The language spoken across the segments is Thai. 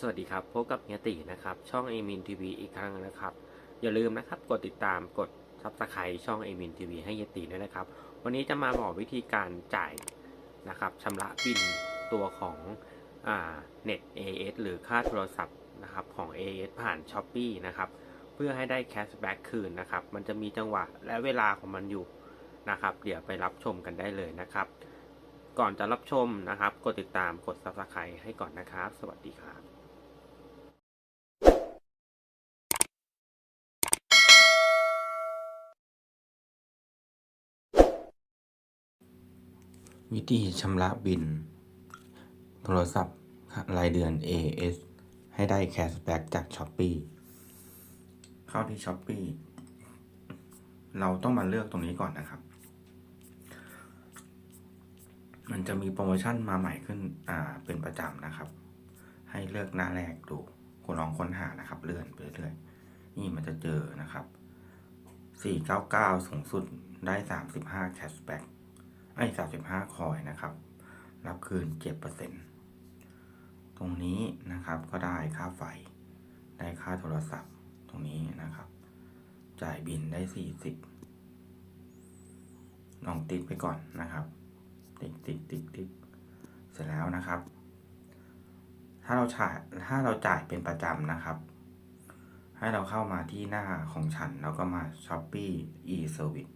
สวัสดีครับพบกับเฮียตินะครับ ช่องเอมินทีวีอีกครั้งนะครับ อย่าลืมนะครับกดติดตามกดซับสไครต์ช่องเอมินทีวีให้เฮียติด้วยนะครับ วันนี้จะมาบอกวิธีการจ่ายนะครับชำระบินตัวของเน็ต AS หรือค่าโทรศัพท์นะครับของ AS ผ่าน s h อ p e e นะครับเพื่อให้ได้แคชแบ็กคืนนะครับ มันจะมีจังหวะและเวลาของมันอยู่นะครับ เดี๋ยวไปรับชมกันได้เลยนะครับ ก่อนจะรับชมนะครับ กดติดตามกด subscribe ให้ก่อนนะครับ สวัสดีครับ วิธีชำระบิน โทรศัพท์รายเดือน AS ให้ได้แคชแบ็กจาก s h อ p e e เข้าที่ s h อ p e e เราต้องมาเลือกตรงนี้ก่อนนะครับ มันจะมีโปรโมชั่นมาใหม่ขึ้นอ่าเป็นประจำนะครับ ให้เลือกหน้าแรกดูคุณลองค้นหานะครับ เลื่อนไปเรื่อยๆนี่มันจะเจอนะครับ 499 สูงสุดได้ 35 แคชแบ็ก ไอ้35คอยนะครับ รับคืน7%ตรงนี้นะครับก็ได้ค่าไฟ ได้ค่าโทรศัพท์ตรงนี้นะครับ จ่ายบินได้40ลองติดไปก่อนนะครับ ติ๊กติ๊กติ๊กติ๊กเสร็จแล้วนะครับ ถ้าเราจ่ายถ้าเราจ่ายเป็นประจำนะครับ ให้เราเข้ามาที่หน้าของฉันแล้วก็มา Shopee e-service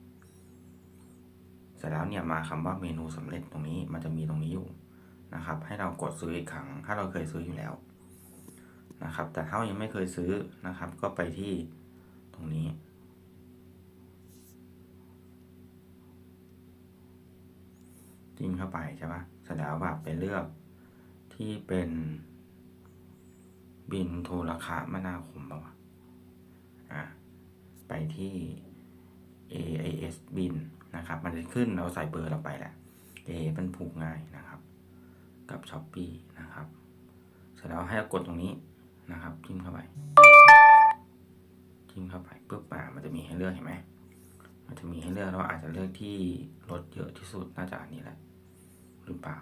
เสร็จแล้วเนี่ยมาคำว่าเมนูสำเร็จตรงนี้มันจะมีตรงนี้อยู่นะครับ ให้เรากดซื้ออีกครั้ง ถ้าเราเคยซื้ออยู่แล้วนะครับ แต่ถ้ายังไม่เคยซื้อนะครับ ก็ไปที่ตรงนี้ จิ้มเข้าไปใช่ปะเสร็จแล้วแบบไปเลือกที่เป็นบินโทรคมนาคมป่าวะอะไปที่ AIS บิน นะครับ มันจะขึ้นเราใส่เบอร์เราไปแหละ A เป็นผูกง่ายนะครับ กับ s h อ p e e นะครับ เสร็จแล้วให้กดตรงนี้นะครับจิ้มเข้าไปจิ้มเข้าไปปุ๊บมามันจะมีให้เลือกเห็นไหมมันจะมีให้เลือกเราอาจจะเลือกที่ลดเยอะที่สุดน่าจะอันนี้แหละ หรือเปล่า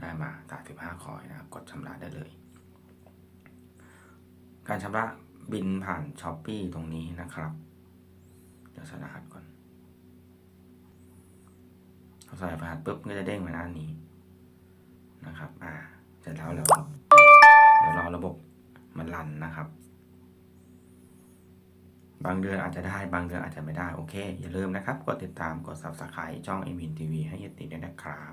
ได้มา35คอยนะครับ กดชำระได้เลย การชำระบินผ่านช้อปปีตรงนี้นะครับ เดี๋ยวใส่รหัสก่อนเขาใส่รหัสปุ๊บก็จะเด้งมาหน้านี้นะครับ อ่าเสร็จแล้วแล้วเดี๋ยวรอระบบมันรันนะครับ บางเดือนอาจจะได้บางเดือนอาจจะไม่ได้ โอเค อย่าลืมนะครับ กดติดตามกด subscribe ช่อง e m i n TV ให้ยติดด้วยนะครับ